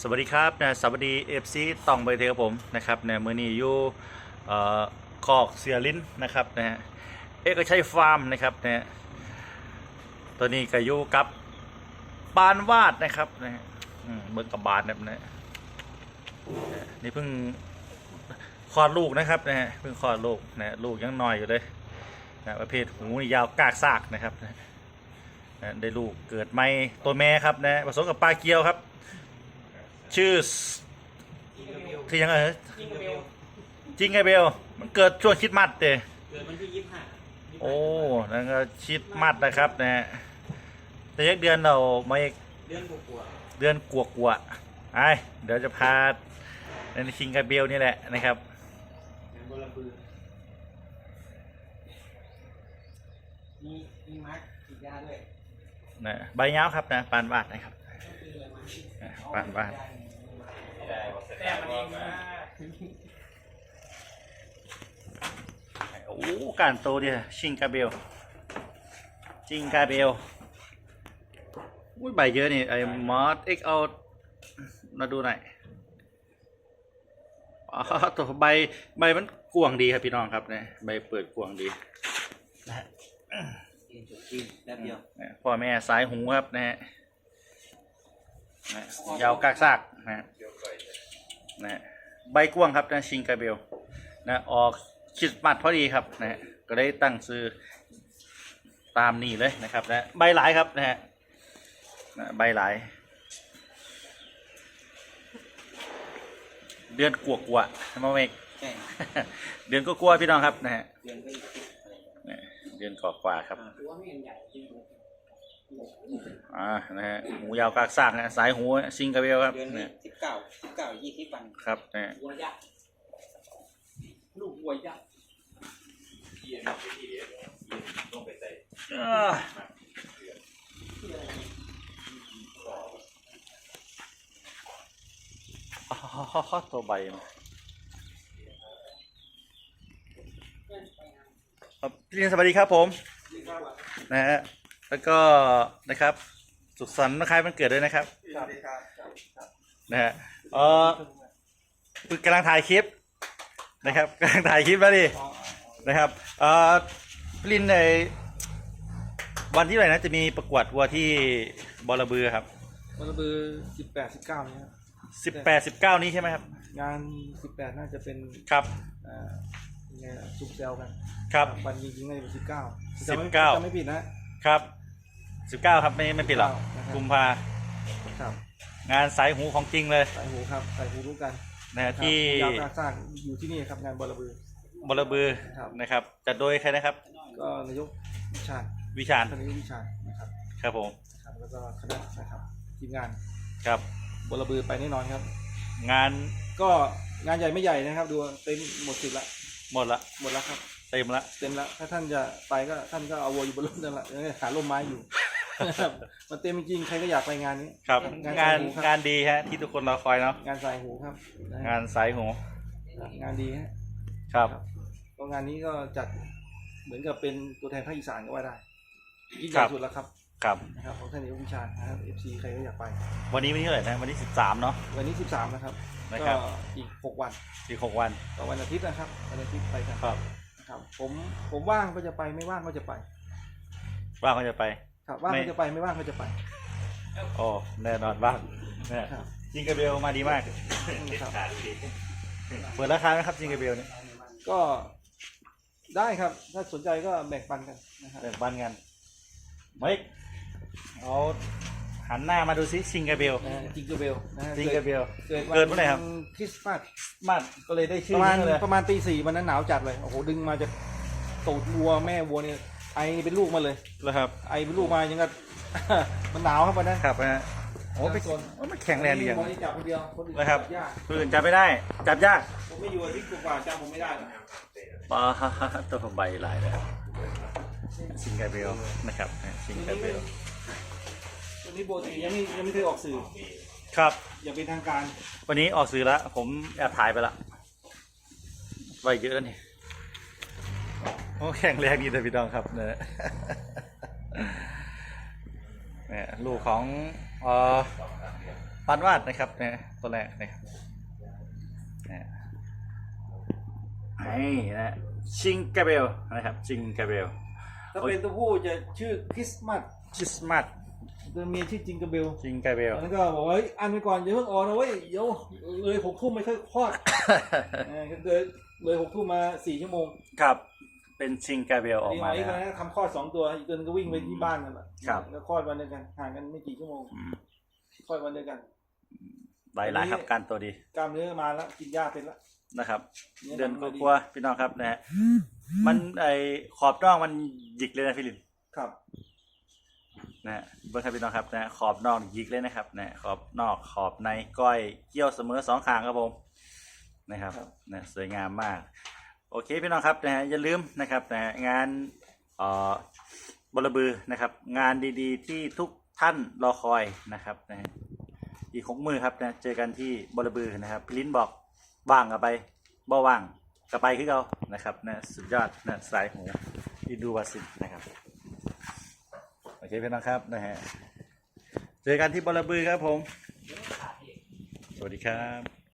สวัสดีครับนะสวัสดีเอฟซีตองใบเทครับผมนะครับเนี่ยมือนี้อยู่เอ่อคอกเสียลิ้นนะครับนะฮะเอกชัยฟาร์มนะครับเนะฮะตัวนี้ก็อยู่กับปานวาดนะครับนะฮะอืมเบิกกับบานแบบนี้นี่เพิ่งคลอดลูกนะครับนะฮะเพิ่งคลอดลูกนะลูกยังน้อยอยู่เลยนะประเภทหูนี่ยาวกากซากนะครับนะนะได้ลูกเกิดไม่ตัวแม่ครับนะผสมกับปลาเกียวครับ ชื่อที่ยังไงเหรอจิงเบลจริงไงเบลมันเกิดช่วงคริดมัดเตเกิดวันที่ยี่สิบห้าโอ้นั่นก็คริดมัดนะครับนะฮะแต่ยักเดือนเรามาอีกเดือนกว่าเดือนกวกวๆไอ้เดี๋ยวจะพาในคิงกับเบลนี่แหละนะครับๆงานบลบือมีมีมาร์กฉีดยาด้วยนะใบยาวครับนะปานบาทนะครับคืออะไรมาอะปานบาท แต่มันเองนะโอ้การโตเดียชิงกาเบลจิงกาเบลอุ้ยใบเยอะนี่ไอ้มอสเอ็กเอามาดูหน่อยอ๋อตัวใบใบมันกวางดีครับพี่น้องครับเนี่ยใบเปิดกวางดีนะฮะกินจุดจีนแป๊บเดียวนะพ่อแม่สายหูครับนะฮะนะยาวกากซากนะฮะ นะฮะใบกวางครับนะชิงกาเบลนะออกคริดมัดพอดีครับนะฮะก็ได้ตั้งซื้อตามนี่เลยนะครับนะใบหลายครับนะฮะนะใบหลาย เดือนกวกวะมาเมกใช่เดือนก็กลัวๆพี่น้องครับนะฮะเดือนก็ยี่สิบอะไรนะเดือนกว่าๆครับถื อว่าไม่เห็นใหญ่จริงอ่านะฮะหูยาวกากซากนะสายหูซิงกาเบลครับเดือนนี้นะสิบเก้าสิบเก้ายี่สิบวันครับนะฮะวัวยักษ์ลูกวัวยักษ์อ่าอ๋อตัวใบมันครับพี่เรียนสวัสดีครับผม นะฮะ แล้วก็นะครับ สุขสันต์วันคล้ายวันเกิดด้วยนะครับครับนะฮะเออกำลังถ่ายคลิปนะครับกำลังถ่ายคลิปแล้วดินะครับเออพลินในวันที่ไหนนะจะมีประกวดวัวที่บอระบือครับมันก็คือสิบแปดสิบเก้านี้ครับสิบแปดสิบเก้านี้ใช่ไหมครับ งานสิบแปดน่าจะเป็นครับอ่ายังไงล่ะซุปเซลกัน ครับวันจริงๆน่าจะเป็นสิบเก้า19จะไม่ผิดนะ ครับสิบเก้าครับไม่ไม่ผิดหรอกนะครับ กุมภาครับงานสายหูของจริงเลยใส่หูครับใส่หูรู้กันนะฮะครับที่ยาวกาสร้างอยู่ที่นี่ครับงานบอระบือบอระบือครับ นะครับจัดโดยใครนะครับ ก็นายกวิชาญวิชาญท่านนายกวิชาญนะครับครับผมครับ แล้วก็คณะนะครับทีมงานครับ บอระบือไปแน่นอนครับ งานก็งานใหญ่ไม่ใหญ่นะครับ ดูเต็มหมดสิบละหมดละหมดแล้วครับ เต็มละเต็มแล้วถ้าท่านจะไปก็ท่านก็เอาวัวอยู่บนร่มนั่นแหละยังไงหาร่มไม้อยู่นะครับมันเต็มจริงๆใครก็อยากไปงานนี้ ครับ งานงานสายหูครับงานดีฮะ ที่ทุกคนรอคอยเนาะงานสายหูครับนะฮะงานสายหูงานดีฮะครับก็งานนี้ก็จัดเหมือนกับเป็นตัวแทนภาคอีสานก็ว่าได้ยิ่งใหครัญ่บสุดแล้วครับครับนะครับของท่านนายกวิชาญนะครับเอฟซีใครก็อยากไป วันนี้วันที่เท่าไหร่นะวันที่สิบสามเนาะวันนี้13นะครับนะก็ครับอีกหกวันอีกหกวันต่อวันอาทิตย์นะครับวันอาทิตย์ไปกันครับนะ ครับ ผมผมว่างก็จะไปไม่ว่างก็จะไป ว่างก็จะไป ครับว่างไม่ก็จะไปไม่ว่างก็จะไปโอ้แน่นอนว่างเนี่ยครับจิงกระเบลมาดีมากนะครับเปิดราคาไหมครับจิงกระเบลเนี่ยก็ได้ครับ ถ้าสนใจก็แบ่งปันกันนะครับแบ่งปันกันไม่เอา หันหน้ามาดูซิจิงกระเบลนะฮะจิงเกอร์เบลนะฮะจิงกระเบลเกิดเกิดเมื่อไหร่ครับ คริสต์มาสมาดก็เลยได้ชื่ปอระมาณนี้เลยประมาณตีสี่วันนั้นหนาวจัดเลยโอ้โหดึงมาจากตูดวัวแม่วัวเนี่ยไอเป็นลูกมาเลย แล้วครับ ไอเป็นลูกมายังก็ มันหนาวครับวันนั้น ครับนะฮะโอ้ไปส่วนโอ้มันแข็งแรงดีอย่างวันนี้จับคนเดียวคนอื่นนะครับ จับยากคนอื่นจับไม่ได้ จับยากผมไม่อยู่อาทิตย์กว่าๆจับผมไม่ได้หรอกปลาตัวใบหลายเลยครับจิงกระเบลนะครับจิงกระเบลวั นนี้โบตียังไม่ยังไม่เคยออกสื่อ ครับ อย่าเป็นทางการ วันนี้ออกสื่อแล้ว ผมแอบถ่ายไปละไว้เยอะแล้วนี่โอ้แข็งแรงดีแต่พี่ดองครับเนี่ยเนี่ยลูกของเอ่อปานวาดนะครับนะตัวแรกนะครับนะนี่นะชิงกาเบลนะครับชิงกาเบลถ้าเป็นตัวผู้จะชื่อคริสต์มาสคริสต์มาส ตัวเมียชื่อจิงเกอร์เบลชิงกาเบล แล้วก็บอกว่าเฮ้ยอันไปก่อนอย่าเพิ่งออกนะเว้ยเดี๋ยวเลยหกทุ่มไม่ค่อยคลอดเออเลยเลยหกทุ่มมาสี่ชั่วโมงครับ เป็นชิงกาเบลออกมาอีกแล้ว นะทำคลอดสองตัวอีกตัวนึงก็วิ่งไปที่บ้านนั่นแหละครับ แล้วคลอดวันเดียวกันห่างกันไม่กี่ชั่วโมงอืมคลอดวันเดียวกัน หลายหลายครับการตัวดีกล้ามเนื้อมาแล้วกินหญ้าเป็นแล้วนะครับเนี่ยเดือนทำกมาดีลัวาๆพี่น้องครับนะฮะมันไอขอบน่องมันหยิกเลยนะพี่ลินครับ นะฮะเบิ้งครับพี่น้องครับนะฮะขอบนอกหยิกเลยนะครับนะฮะขอบนอกขอบในก้อยเกี้ยวเสมอสองข้างครับผมนะครับนะสวยงามมาก โอเคพี่น้องครับนะฮะอย่าลืมนะครับนะฮะงานเอ่อบลบือนะครับ งานดีๆ ที่ทุกท่านรอคอยนะครับนะฮะอีกหกมือครับนะเจอกันที่บลบือนะครับพี่ลินบอกว่างกับไปบ่ว่างกับไปคือเรานะครับนะสุดยอดนะสายหูอินดูวาสินนะครับโอ เคพี่น้องครับนะฮะเจอกันที่บอรบือครับผม สวัสดีครับ